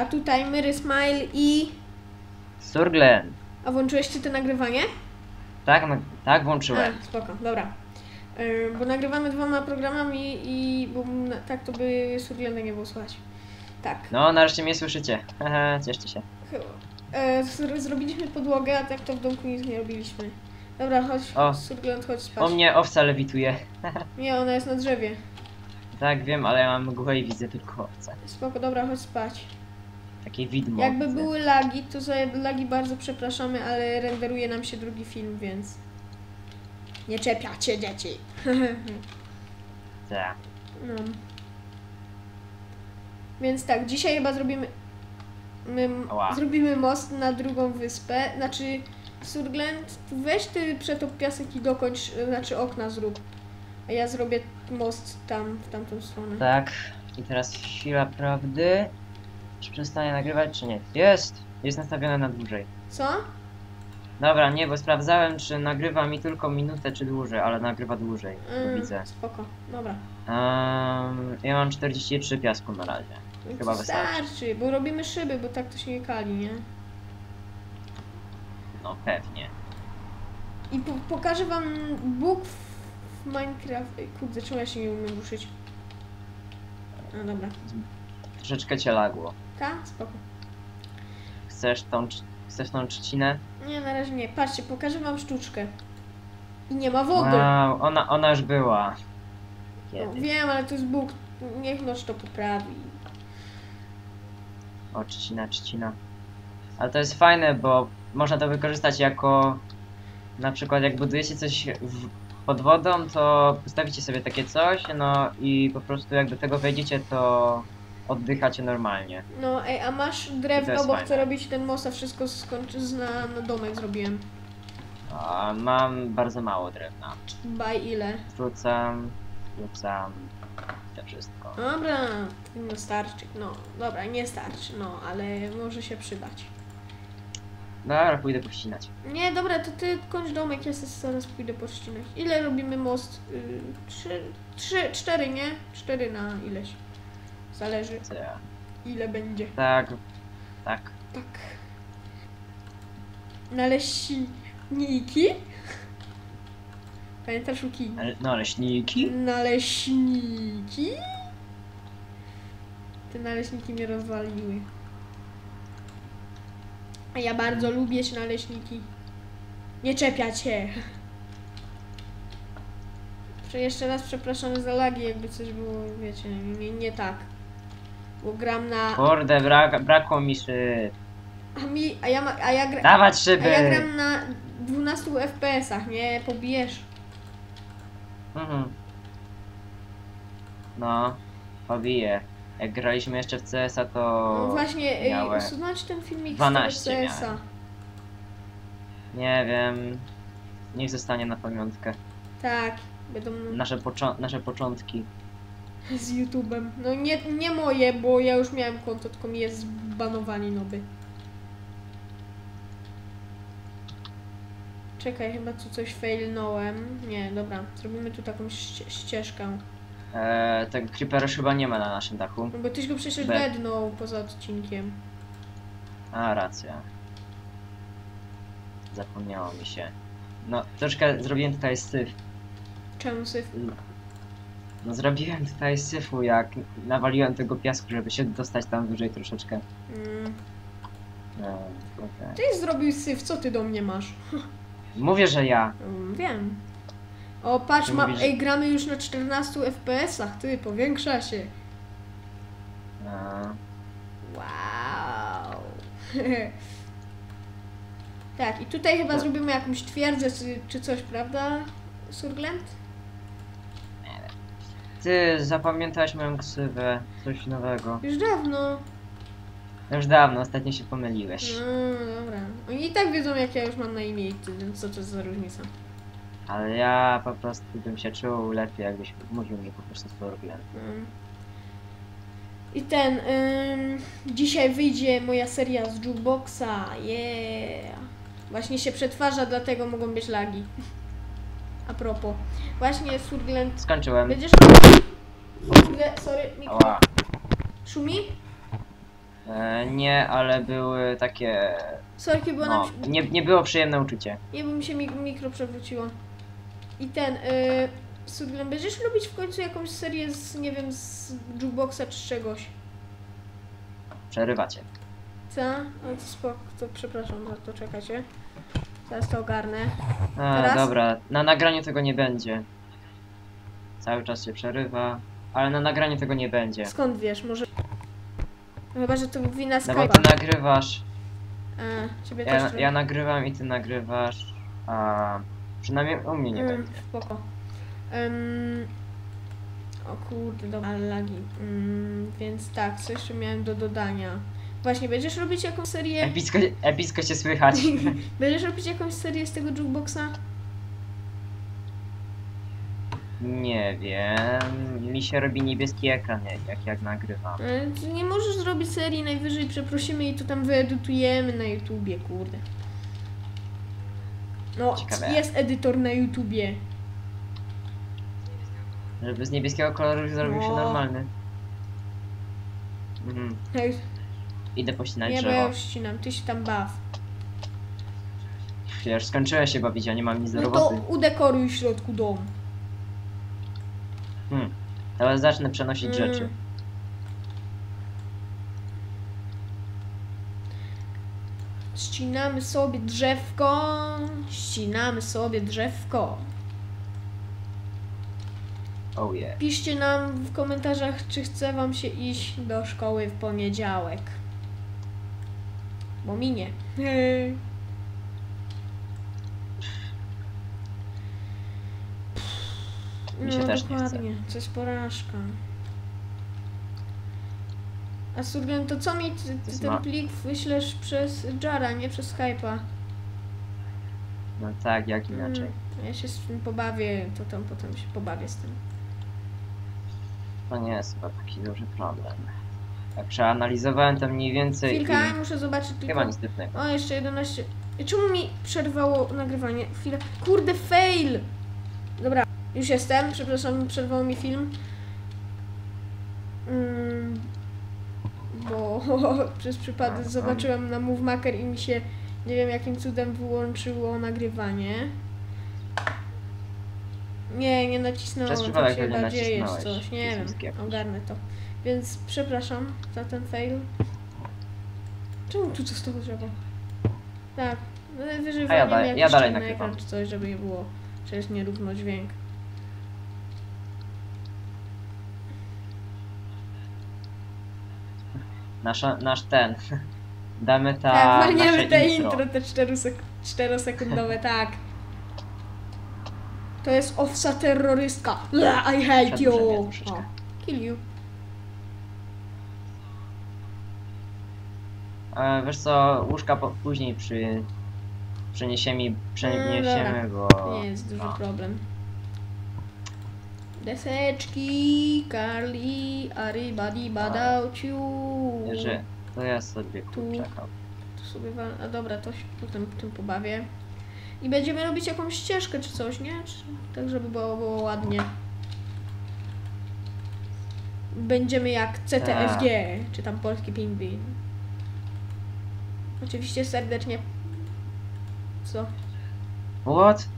A tutaj Mary Smile i... Surglen. A włączyłeś ty to nagrywanie? Tak, no, tak włączyłem. A, spoko, dobra. Yy, bo nagrywamy dwoma programami i bo na- tak to by Surglenda nie było słychać. Tak. No, nareszcie mnie słyszycie. Haha, cieszcie się. Chyba. Zr- zrobiliśmy podłogę, a tak to w domku nic nie robiliśmy. Dobra, chodź, O. Surglend, chodź spać. O mnie owca lewituje. Nie, ona jest na drzewie. Tak, wiem, ale ja mam mgłę i widzę tylko owce. Spoko, dobra, chodź spać. Takie widmo. Jakby były lagi, to za lagi bardzo przepraszamy, ale renderuje nam się drugi film, więc... Nie czepiacie dzieci. Tak. No. Więc tak, dzisiaj chyba zrobimy. My zrobimy most na drugą wyspę. Znaczy, Surglend, weź ty przetop piasek i dokończ, znaczy okna zrób. A ja zrobię most tam, w tamtą stronę. Tak. I teraz chwila prawdy. Czy przestanie nagrywać, czy nie? Jest! Jest nastawione na dłużej. Co? Dobra, nie, bo sprawdzałem, czy nagrywa mi tylko minutę, czy dłużej, ale nagrywa dłużej. To Mm, widzę. Spoko, dobra. Um, ja mam 43 piasku na razie. No Chyba wystarczy. starczy, bo robimy szyby, bo tak to się nie kali, nie? No pewnie. I po pokażę wam Bóg w Minecraft. Ej, Kurde, czemu ja się nie umiem ruszyć? A dobra. Troszeczkę cię lagło. Ta? Spoko. Chcesz tą, chcesz tą trzcinę? Nie, na razie nie. Patrzcie, pokażę wam sztuczkę. I nie ma wody. Wow, ona, ona już była. No, Kiedy? wiem, ale to jest Bóg. Niech noż to poprawi. O, trzcina, trzcina. Ale to jest fajne, bo można to wykorzystać jako na przykład jak budujecie coś w, pod wodą, to postawicie sobie takie coś, no i po prostu jak do tego wejdziecie, to oddychacie normalnie. No, ej, a masz drewno, bo fajne. chcę robić ten most, a wszystko skończy na, na domek zrobiłem. A mam bardzo mało drewna. By ile? Wrzucam, wrzucam, to wszystko. Dobra, no starczy. No, dobra, nie starczy, no, ale może się przydać. Dobra, pójdę pościnać. Nie, dobra, to ty kończ domek, ja sobie zaraz pójdę pościnać. Ile robimy most? Y, trzy, trzy, cztery, nie? Cztery na ileś. Zależy, ile będzie. Tak, tak. Tak. Naleśniki? Pamiętasz? Ale- No, leśniki? Naleśniki? Te naleśniki mnie rozwaliły. A ja bardzo lubię się naleśniki. Nie czepiać się. Prze- Jeszcze raz przepraszamy za lagi, jakby coś było, wiecie, nie, nie tak. Bo gram na... Kurde, brak, brakło mi szyb. A, mi, a, ja, ma, a, ja, gra, Dawać a szyby! ja gram na 12 FPS-ach, nie pobijesz. Mhm. No, pobiję. Jak graliśmy jeszcze w CS-a, to... No właśnie, ej, miałem. usunąć ten filmik 12 z tego CS-a. miałem. Nie wiem... Niech zostanie na pamiątkę. Tak, będą Nasze, poczo- nasze początki. Z YouTube'em. No nie, nie moje, bo ja już miałem konto, tylko mi jest zbanowali noby. Czekaj, chyba tu coś failnąłem. Nie, dobra, zrobimy tu taką ście- ścieżkę. Eee, tego creepera chyba nie ma na naszym dachu. No bo tyś go przecież Be- poza odcinkiem. A, racja. Zapomniało mi się. No, troszkę zrobiłem tutaj syf. Czemu syf? No, zrobiłem tutaj syfu, jak nawaliłem tego piasku, żeby się dostać tam wyżej troszeczkę. Mm. No, okej. Tyś zrobił syf, co ty do mnie masz? Mówię, że ja. Mm, wiem. O, patrz, Ty ma, mówisz, ej, gramy już na 14 FPS-ach, ty, powiększa się. No, Wow. tak, i tutaj chyba No. zrobimy jakąś twierdzę czy, czy coś, prawda, Surglend? Ty zapamiętałeś moją ksywę, coś nowego. Już dawno. Już dawno, ostatnio się pomyliłeś. No, dobra. Oni i tak wiedzą, jak ja już mam na imię i ty, więc co to za różnica? Ale ja po prostu bym się czuł lepiej, jakbyś mówił mi po prostu Surglen. Mm. I ten, ym, dzisiaj wyjdzie moja seria z Jukeboxa, yeah. Właśnie się przetwarza, dlatego mogą być lagi. A propos. Właśnie Surglend, Skończyłem. będziesz... O kurde, sorry, mikro. Ała. Szumi? E, nie, ale były takie... Sorki, bo No, nam... nie, nie było przyjemne uczucie. Nie, bo mi się mik- mikro przewróciło. I ten, yy, Sudlen, będziesz lubić w końcu jakąś serię z, nie wiem, z jukeboxa czy czegoś? Przerywacie. Co? No to spoko, to przepraszam za to, czekajcie. Zaraz to ogarnę. A, Teraz? dobra, na nagraniu tego nie będzie. Cały czas się przerywa, ale na nagraniu tego nie będzie. Skąd wiesz, może... Chyba, że to wina No bo ty nagrywasz, A, ciebie ja, też ja nagrywam i ty nagrywasz, a przynajmniej u mnie nie Mm, będzie. Spoko. O kurde, dobra, lagi. Mm, więc tak, co jeszcze miałem do dodania? Właśnie, będziesz robić jakąś serię... Epicko, epicko cię słychać. Będziesz robić jakąś serię z tego jukeboxa? Nie wiem, mi się robi niebieski ekran jak, jak, nagrywam. E, ty Nie możesz zrobić serii, najwyżej przeprosimy i to tam wyedytujemy na YouTubie, kurde. No, Ciekawe. jest edytor na YouTubie. Żeby z niebieskiego koloru zrobił się No. normalny. Mhm. Hej, Idę pościnać Nie, bo ja drzewo. już ścinam, ty się tam baw. Ja już skończyłem się bawić, a nie mam nic do No to roboty. udekoruj w środku domu. Hmm. Teraz zacznę przenosić Mm. rzeczy. Ścinamy sobie drzewko, ścinamy sobie drzewko. Oh yeah. Piszcie nam w komentarzach, czy chce wam się iść do szkoły w poniedziałek. Bo minie. Mi się no też nie chce. dokładnie, jest porażka. A Surgen, to co mi ty, ty ten ma- plik wyślesz przez Jara, nie przez Skype'a? No tak, jak inaczej. Mm, ja się z tym pobawię, to tam potem się pobawię z tym. To nie jest chyba taki duży problem. Przeanalizowałem to mniej więcej Chwilkę, i muszę zobaczyć chyba tylko... nic trudnego. O, jeszcze 11... Czemu mi przerwało nagrywanie? Chwilę. Kurde, fail! Dobra, już jestem. Przepraszam, przerwał mi film. Mm, bo przez przypadek Aha. zobaczyłem na Move Maker i mi się nie wiem jakim cudem wyłączyło nagrywanie. Nie, nie nacisnąłem, to się jest nacisnąłeś. coś, nie wiem, ogarnę to. Więc przepraszam za ten fail. Czemu tu co z tego drzewa? Tak, no najwyżej A ja jakiś ja dalej na ekran czy coś, żeby nie było, jest nierówno dźwięk. Nasza, nasz ten. Damy ta. tak, walniemy te intro. intro, te 4-sekundowe, tak. To jest owca terrorystka. I hate you. O, kill you. E, wiesz co, łóżka po, później przy. Przeniesiemy, przeniesiemy, bo. Nie jest duży no. problem. Deseczki, Carly, everybody badał ciu. Że to ja sobie Tu. kurczakał. To sobie. A dobra, to się potem tym pobawię. I będziemy robić jakąś ścieżkę czy coś, nie? Czy... Tak, żeby było, było ładnie. Będziemy jak CTFG, czy tam polski pingwin. Oczywiście serdecznie. Co? What?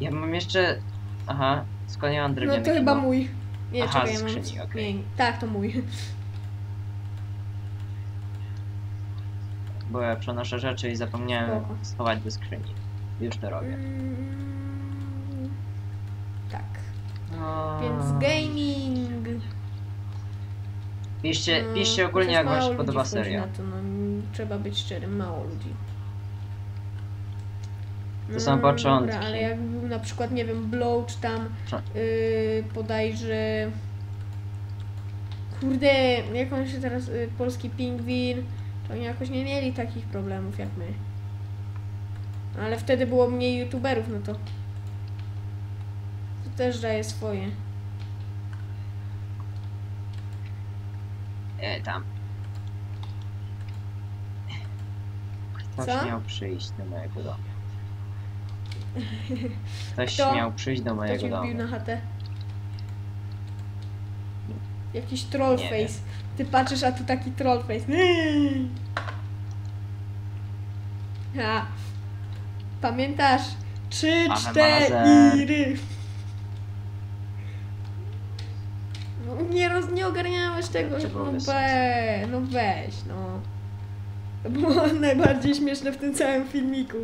Ja mam jeszcze. Aha, skąd ja mam No drewniany to chyba mój. Nie, Aha, czekaj, ja mam... skrzyni, okej. Nie, tak, to mój. Bo ja przenoszę rzeczy i zapomniałem Spoko. schować do skrzyni. Już to robię. Mm, tak. No. Więc gaming. Piszcie, No, piszcie ogólnie jak wam się podoba seria. To, no, trzeba być szczerym, mało ludzi. To są No, początki. Dobra, ale jak był na przykład, nie wiem, Blow, czy tam yy, bodajże... Kurde, jak on się teraz, y, polski pingwin, to oni jakoś nie mieli takich problemów jak my. Ale wtedy było mniej youtuberów, no to... To też daje swoje. E, tam. Ktoś Co? miał przyjść do mojego domu. Ktoś Kto? miał przyjść do Kto mojego cię domu. wbił na chatę? Jakiś trollface. Nie Ty patrzysz, a tu taki trollface. A. Pamiętasz? Trzy, Ave cztery. No, nie, roz, nie ogarniałeś tego. Było No, we, no weź, no. To było najbardziej śmieszne w tym całym filmiku.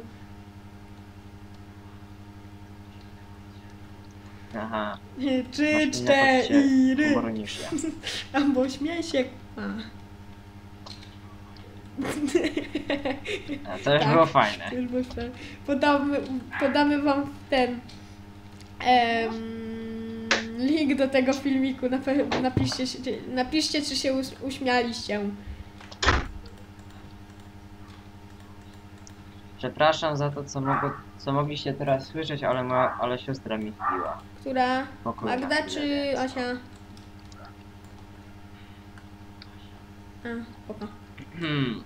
Aha. Trzy, masz inne cztery. poczucie humoru niż ja. Albo śmiej się. A. A to już Tak. było fajne. Już myślę. Podamy, podamy wam ten em, link do tego filmiku. Napiszcie, się, napiszcie, czy się us- uśmialiście. Przepraszam za to, co, mogło, co mogliście teraz słyszeć, ale, moja, ale siostra mi wbiła. Która? Pokój na Magda chwilę, czy więc- Asia? A, spoko. Hmm.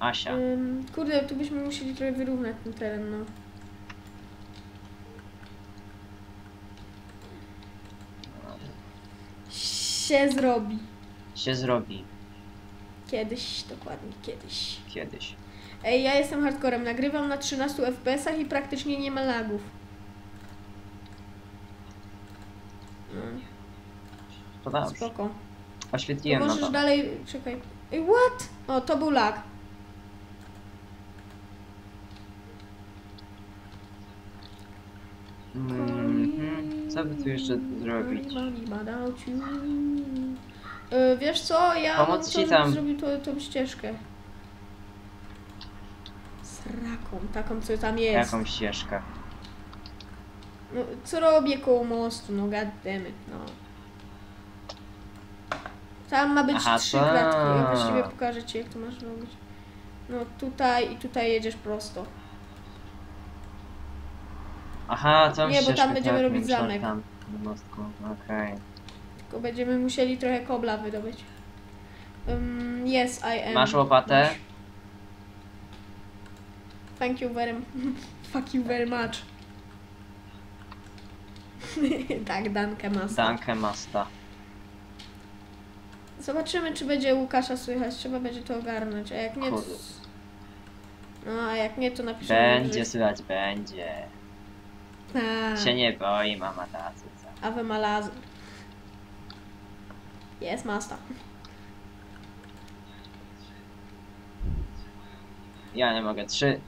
Asia. Ym, kurde, tu byśmy musieli trochę wyrównać ten teren, no. Się zrobi. Się zrobi Kiedyś, dokładnie kiedyś. kiedyś. Ej, ja jestem hardcorem, nagrywam na 13 FPS-ach i praktycznie nie ma lagów. No, To dobrze. spoko. To Oświetliłem na możesz to. dalej, czekaj. Ej, what? O, to był lag. Mhm. Co by tu jeszcze zrobić? Y, Wiesz co, ja Pomóc ci to, tam. zrobił tą, tą ścieżkę. Sraką, taką co tam jest. Jaką ścieżkę? No, co robię koło mostu, no goddammit, no. Tam ma być Aha, trzy tak. kratki, ja właściwie pokażę Ci jak to masz robić. No tutaj i tutaj jedziesz prosto. Aha, tą Nie, bo tam będziemy tak, robić zamek. Tam, na mostku, okej. Tylko będziemy musieli trochę kobla wydobyć. Um, yes, I am. Masz łopatę? Masz. Thank you very Fuck you very much. tak, Dankę ma. Dankę masta. Zobaczymy, czy będzie Łukasza słychać. Trzeba będzie to ogarnąć. A jak nie, to... Kurde. No, a jak nie, to napiszemy. Będzie słychać, będzie. A, Się nie boi, mama tacy. co? Ave Malazar. Jest masta. Ja nie mogę. Trzy.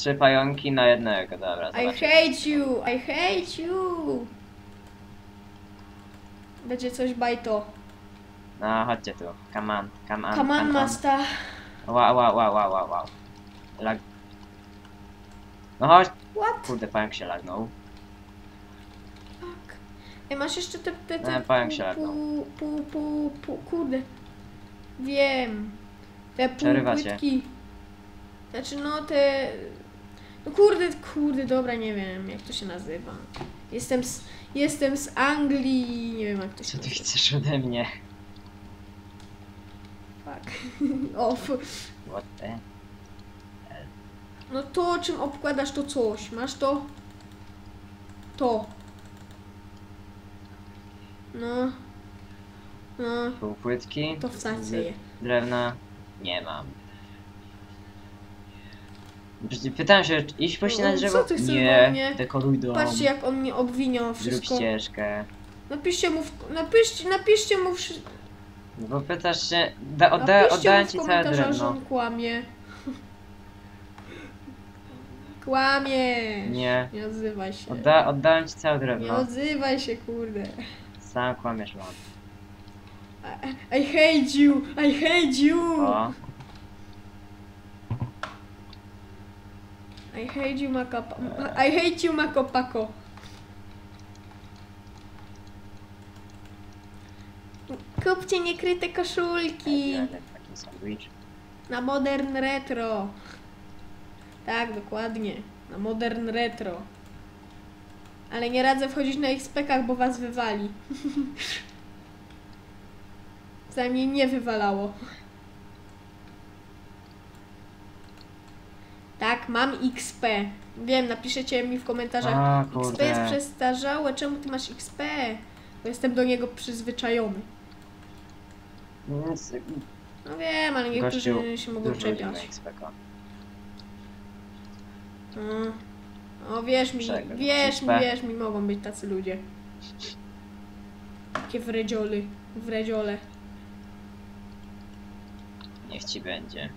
Trzy pająki na jednego, dobra, I zobaczymy. hate you! I hate you! Będzie coś bajto. No, chodźcie tu. Come on, come on, Come on, masta. Wow, wow, wow, wow, wow, wow. Lag... No chodź. What? Kurde, pająk się lagnął. Fuck. Ej, masz jeszcze te, te, te Nie, powiem się, pół, pół, pół, pół, pół, kurde. Wiem. Te półpłytki. Znaczy, no te... No kurde, kurde, dobra, nie wiem, jak to się nazywa. Jestem z, jestem z Anglii, nie wiem jak to się Co ty nazywa. chcesz ode mnie? Fuck. Off. What the? No to, czym obkładasz to coś. Masz to? To. No. No, Półpłytki? to je. Drewna? Nie mam. Pytałem się, iść pójść No, na co drzewo? ty chcesz ode Nie, mnie? dekoruj dom. Patrzcie, jak on mnie obwiniał Zrób wszystko. ścieżkę. Napiszcie mu, w, napiszcie, napiszcie mu, wszy, No Bo pytasz się, da, odda, napiszcie oddałem mu w ci całe komentarzach, że drewno. on kłamie. Kłamie. Nie. Nie odzywaj się. Odda, oddałem ci całe Nie drewno. odzywaj się, kurde. Sam kłamiesz mam. I, I hate you! I hate you! O, I hate you, Makapa. I hate you, Makopako. Kupcie niekryte koszulki na Modern Retro. Tak, dokładnie. Na Modern Retro. Ale nie radzę wchodzić na ich spekach, bo was wywali. Przynajmniej nie wywalało. Tak, mam XP. Wiem, napiszecie mi w komentarzach. A, XP kurde. jest przestarzałe, czemu ty masz XP? Bo jestem do niego przyzwyczajony. No wiem, ale niektórzy Gościu, się mogą dużo czepiać. Mm. O, wierz mi, wierz mi, wierz mi, mogą być tacy ludzie. Takie wredzioly, wredziole. Niech ci będzie.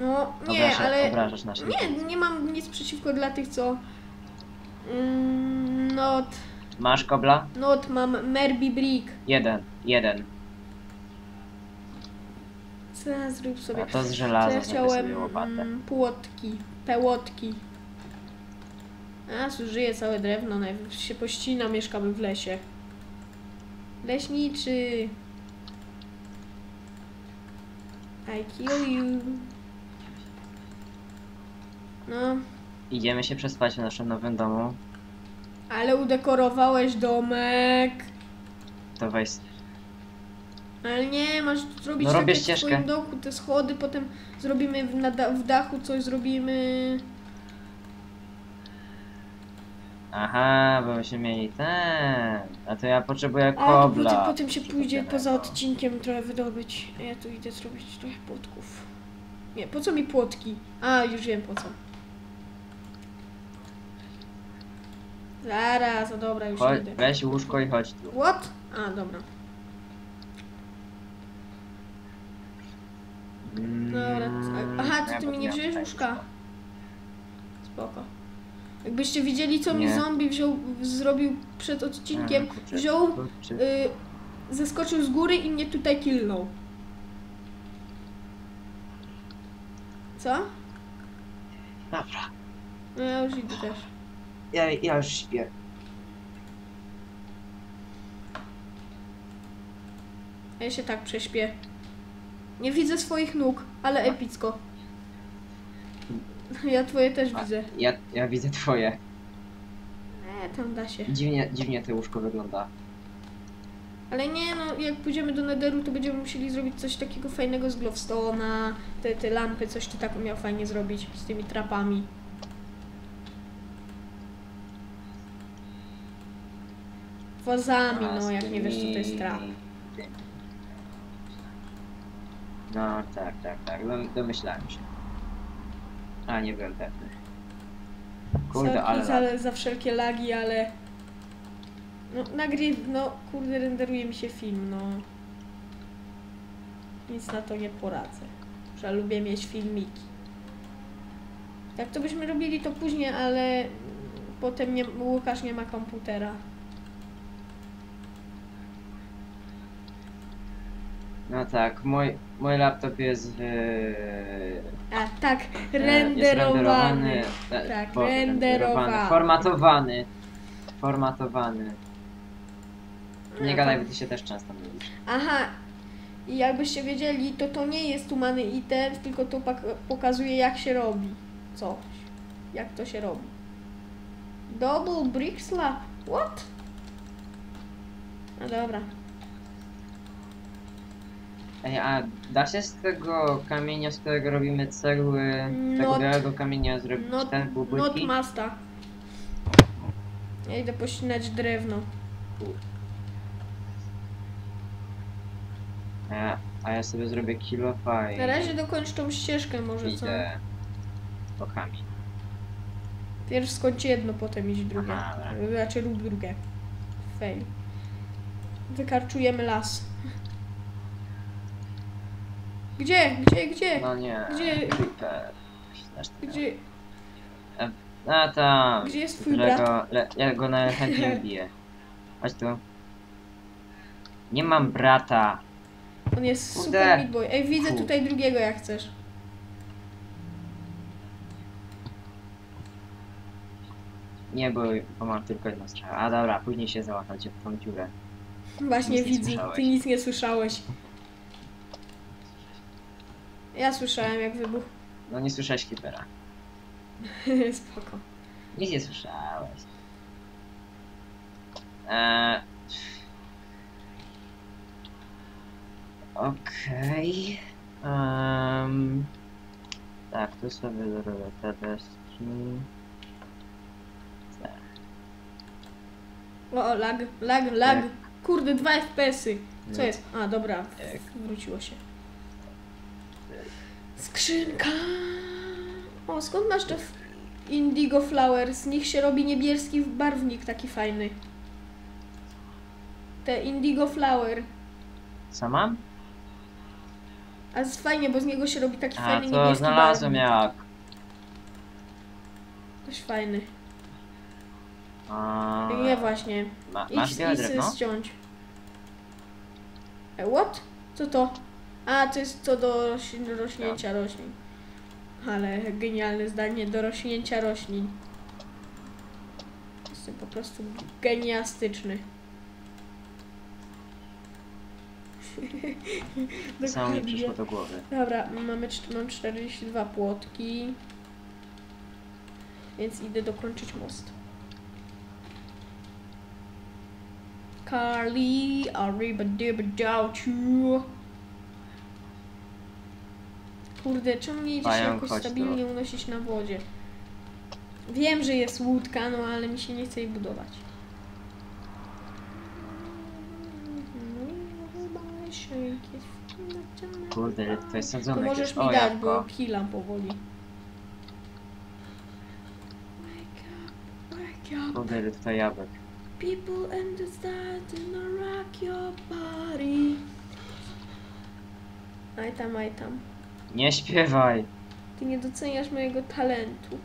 No, nie, Obraża, ale... Obrażasz nasze Nie, nie mam nic przeciwko dla tych, co... Mm, not, Masz kobla? not mam Merby Brick. Jeden, jeden. Co ja zrób sobie? A to z Co żelaza ja sobie chciałem? łopatę. Mm, płotki, pełotki. A, zużyję całe drewno, najwyżej się pościna, mieszkamy w lesie. Leśniczy. I kill you. No, Idziemy się przespać w naszym nowym domu. ale udekorowałeś domek. To weź. Ale nie, masz zrobić No tak w swoim doku, te schody, potem zrobimy w, na w dachu coś, zrobimy... Aha, bo myśmy mieli ten. A to ja potrzebuję A, kobla. potem, potem się pójdzie poza odcinkiem trochę wydobyć. A ja tu idę zrobić trochę płotków. Nie, po co mi płotki? A, już wiem po co. Zaraz, a dobra, już Chodź, idę. weź łóżko i chodź tu. What? A, dobra. Dobra. Mm, A- Aha, ja ty, mi nie wziąłeś łóżka? Spoko. Jakbyście widzieli, co mi Nie. zombie wziął, zrobił przed odcinkiem, kurczę, wziął, y, zeskoczył z góry i mnie tutaj killnął. Co? Dobra, No ja już idę też. Ja, ja już śpię. Ja się tak prześpię. Nie widzę swoich nóg, ale epicko. Ja twoje też A, widzę. Ja, ja widzę twoje. E, tam da się. Dziwnie, dziwnie to łóżko wygląda. Ale nie, no jak pójdziemy do Netheru, to będziemy musieli zrobić coś takiego fajnego z Glowstone'a, te, te lampy, coś ty tak umiał fajnie zrobić z tymi trapami. Wazami, A, no jak nie wiesz co to jest trap. No tak, tak, tak, dom- domyślałem się. A, nie byłem pewny. Kurde, Sorki ale... za, za wszelkie lagi, ale... No nagryw, no kurde renderuje mi się film, no. Nic na to nie poradzę. Że lubię mieć filmiki. Jak to byśmy robili to później, ale potem nie, Łukasz nie ma komputera. No tak, mój, mój laptop jest... Yy, A tak, e, renderowany. Jest renderowany. e, Tak, renderowany. Formatowany. Formatowany. Nie No gadaj, to- bo ty się też często mylisz. Aha, i jakbyście wiedzieli, to to nie jest tumany item, tylko to pak- pokazuje jak się robi coś. Jak to się robi. Double brick slab. What? No dobra. Ej, a da się z tego kamienia, z którego robimy cegły, tego Not- białego kamienia zrobić Not, ten not masta. Ja idę pościnać drewno. A ja, a ja sobie zrobię kilofa i Na razie dokończ tą ścieżkę może, co? idę po kamień. Pierw skończ jedno, potem iść drugie. Aha. Znaczy rób drugie. Fail. Wykarczujemy las. Gdzie? Gdzie? Gdzie? No nie. Gdzie- Creeper. Gdzie? A tam. Gdzie jest twój brat? Le, ja go najchętniej ubiję. Chodź tu. Nie mam brata. On jest super meat boy. Ej, widzę tutaj drugiego jak chcesz. Nie, bo, bo mam tylko jedną strzałę. A dobra, później się załapacie w tą dziurę. Właśnie widzę. Ty nic nie słyszałeś. Ja słyszałem jak wybuch. No nie słyszałeś Creepera. Spoko. Nic nie słyszałeś. Eee... Okej. Em, tak, tu sobie zrobię te deski. O, lag, lag, lag. Tak. Kurde, dwa FPS-y. Co jest? A, dobra, Tak. wróciło się. Skrzynka. O, skąd masz te f- indigo flower? Z nich się robi niebieski barwnik taki fajny. Te indigo flower. Mam? A jest fajnie, bo z niego się robi taki A, fajny to niebieski znalazłem barwnik. jak. Dość fajny. A, Nie właśnie. ma, Idź, masz idź sobie drewno? ściąć. E, what? Co to? A, to jest to do roślin, rośnięcia roślin. Ale genialne zdanie, do rośnięcia roślin. Jestem po prostu geniastyczny. Co mi przyszło do głowy? Dobra, mamy, mam 42 płotki. Więc idę dokończyć most. Carly, arriba-dibba-dauciu. Kurde, czemu nie idzie się jakoś chodź tu. stabilnie unosić na wodzie? Wiem, że jest łódka, no ale mi się nie chce jej budować. Kurde, ile tutaj To możesz jest. mi dać, bo jabłko. kilam powoli. Wake up, wake up. Kurde, tutaj jabłek. People in the stars gonna rock your body. Aj tam, aj tam. Nie śpiewaj! Ty nie doceniasz mojego talentu.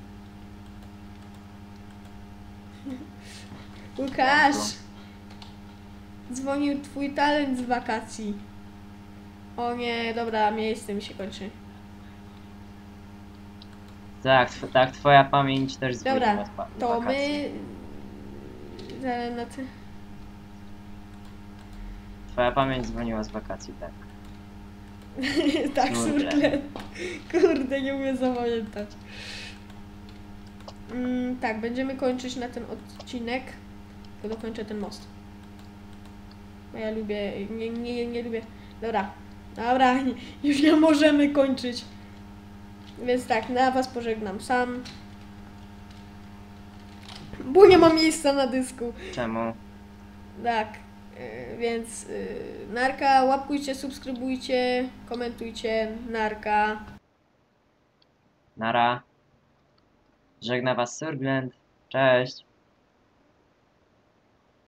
Łukasz! Dzwonił twój talent z wakacji. O nie, dobra, miejsce mi się kończy. Tak, tw tak, twoja pamięć też Dobra, pa- z To my... Zaraz na ty... Twoja pamięć dzwoniła z wakacji, tak. tak, Kurde. surgle. Kurde, nie umiem zapamiętać. Mm, tak, będziemy kończyć na ten odcinek. Tylko dokończę ten most. Bo ja lubię, nie, nie, nie lubię. Dobra, dobra, już nie możemy kończyć. Więc tak, na was pożegnam sam. Bo nie ma miejsca na dysku. Czemu? Tak, więc y, narka, łapkujcie, subskrybujcie, komentujcie, narka. Nara. Żegna was Surglend. Cześć.